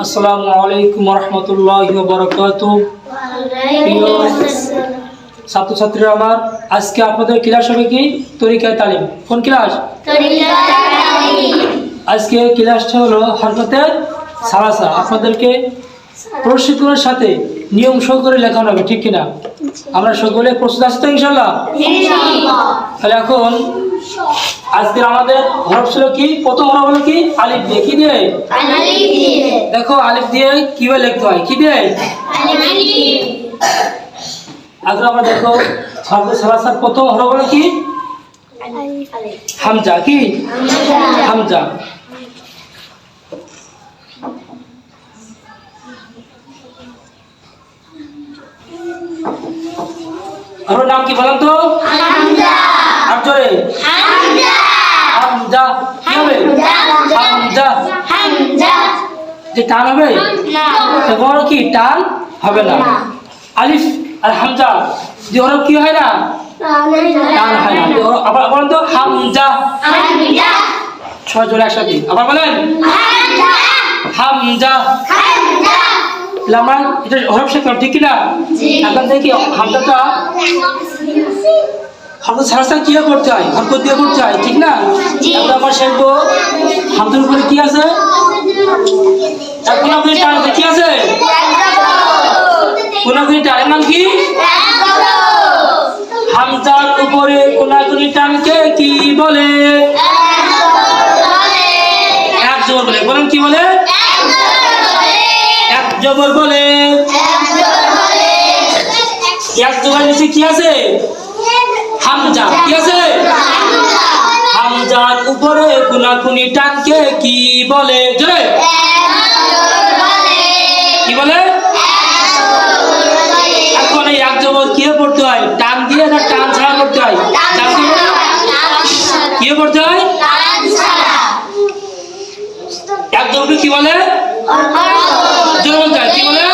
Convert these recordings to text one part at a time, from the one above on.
আসসালামু আলাইকুম রহমতুল্লাহ বরকাত ছাত্রছাত্রীরা আমার আজকে আপনাদের ক্লাস হবে কি? তরিকায় তালিম। কোন ক্লাস? আজকে ক্লাসটা হলো হরকতের সালাসা। আপনাদেরকে প্রশিক্ষণের সাথে নিয়ম সহ করে লেখানো হবে ঠিক কিনা? আমরা সকলে প্রস্তুত আছি তো ইনশাল্লাহ তাহলে এখন আজকে আমাদের হরফ ছিল কি? প্রথম হরফ হলো কি? আলিফ দিয়ে। কি দিয়ে? দেখো আলিফ দিয়ে কীভাবে লিখতে হয়? কি দিয়ে? আমরা দেখো হরফে সালাসার প্রথম হরফ হলো কি? হামজা। কি? হামজা। আমার নাম কি বলেন তো আর জোরে। হামজা। কি হবে? হামজা। যে টান হবে তো বড় কি? টান হবে না। আলিফ আর হামজা যে ওরা কি হয় না? টান হয় না। আবার বলেন তো হামজা। ছয় জোরে একসাথে। আবার বলেন হামজা। আমরা এটা হরফ শিখলাম ঠিক কিনা? এখন থেকে হামজাটা ছাড়া ছাড়া কি করতে হয়? হরকত দিয়ে করতে হয় ঠিক না। এখন আমরা শিখব উপরে কি আছে? এখন আপনি টান আছে কি আছে? কোনাকুনি টানের নাম কি? হামজার উপরে কোনাকুনি টানকে কি বলে? এক জবর বলে বলেন কি বলে? এক জবর বলে। এক জবর নিচে কি আছে? হামজা কি আছে? হামজার উপরে কোনাকুনি টানকে কি বলে? জোরে। কি বলে? এখন এই এক জবর কি পড়তে হয়? টান দিয়ে না টান ছাড়া হয়? কি পড়তে হয়? এক জবরকে কি বলে? জোরে কি বলে?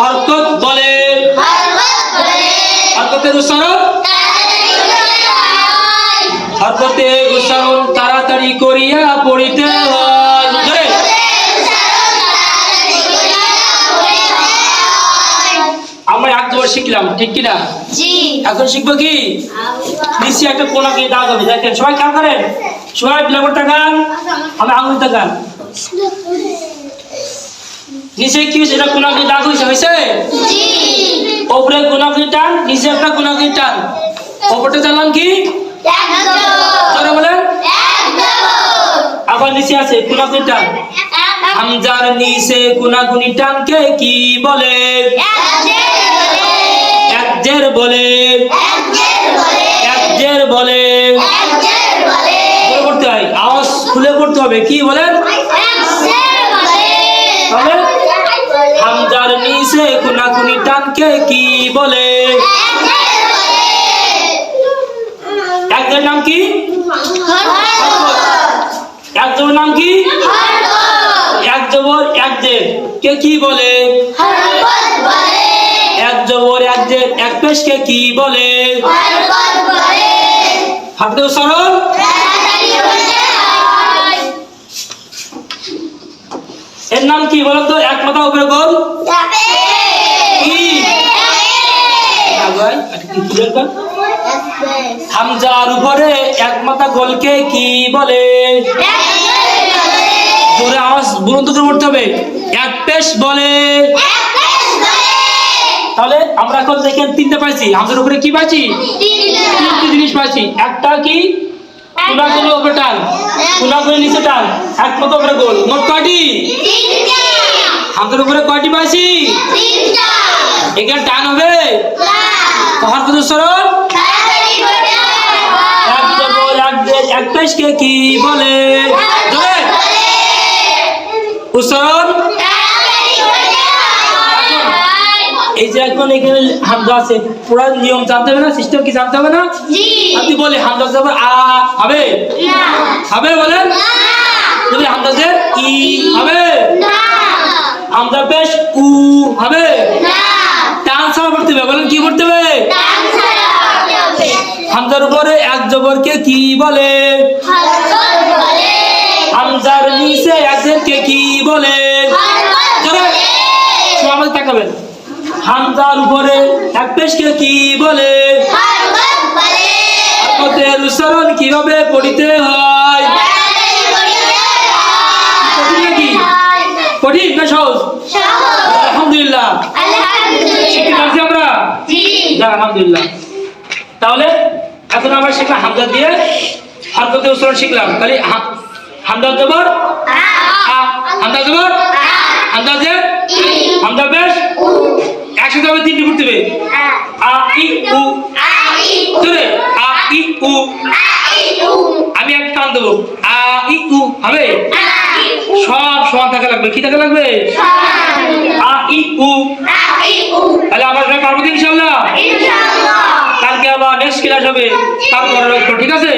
হরকত বলে। হরকতের উচ্চারণ হরকতে উচ্চারণ তাড়াতাড়ি করিয়া পড়িতে হয়। আমরা এক শিখলাম ঠিক কিনা? এখন শিখব কি? নিচে একটা কোনা কি দাগ হবে দেখেন সবাই খেয়াল করেন? সবাই ব্ল্যাকবোর্ড তাকান আমি আঙুল তাকান নিচে কি হয়েছে? এটা কোনা কি দাগ হয়েছে হয়েছে? ওপরে কি টান? নিচে একটা কি টান? ওপরটা জানলাম কি? বলেন? আবার নিচে আছে কি টান? হামজার নিচে কোনাকুনি টানকে কি বলে? এক জের বলে। এক জের বলে। করতে হয়। আওয়াজ খুলে করতে হবে কি বলেন হামজার নিচে কোনাকুনি টানকে কি বলে? এক জের নাম কি? এক জবর নাম কি? এক জবর এক জের কে কি বলে? এক জবর এক জের এক পেশকে কি বলে? হাতে সরল? এর নাম কি বলো তো এক মাথা উপরে গোল। কি আচ্ছা, কি হামজার উপরে এক মাথা গোলকে কি বলে? জোরে আওয়াজ বুলন্দ করে পড়তে হবে। এক পেশ বলে। তাহলে আমরা এখন দেখেন তিনটে পাইছি। হামজার উপরে কি পাইছি? তিনটি জিনিস পাইছি। একটা কি? কুলাকুলি উপরে টান। কুলাকুলি নিচে টান। এক মতো উপরে গোল। মোট কয়টি? হামজার উপরে কয়টি পাইছি? এখানে টান হবে? পাহাড় কত সরল কি বলে? এই যে এখন এখানে হামজা আছে পুরো নিয়ম জানতে হবে না সিস্টেম কি জানতে হবে না? আপনি বলে হামজা জবর আ হবে? হবে বলেন? তুমি হামজা জের ই হবে? হামজা পেশ উ হবে? টান কি করতে হবে? হামজার উপরে এক জবরকে কি বলে? হামজার নিচে একজনকে কি বলে? আমাদের তাকাবেন। হামজার উপরে এক পেশকে কি বলে? উচ্চারণ কীভাবে পড়িতে হয়? আলহামদুলিল্লাহ। তাহলে এখন আমরা শিখলাম হামজা দিয়ে হরকতের উচ্চারণ শিখলাম। তাহলে হা- হামজা জবর আ, হামজা জবর হামজা জের হামজা পেশ একসাথে হবে তিনটি পড়তে হবে। আ ই উ। জোরে আ ই উ। আমি এক টান দেবো। আ ই উ হবে? সব সমান থাকা লাগবে। কি থাকা লাগবে? আ ই উ তাহলে আমরা সবাই পারব তো ইনশাল্লাহ কালকে আবার নেক্সট ক্লাস হবে তারপরে ঠিক আছে?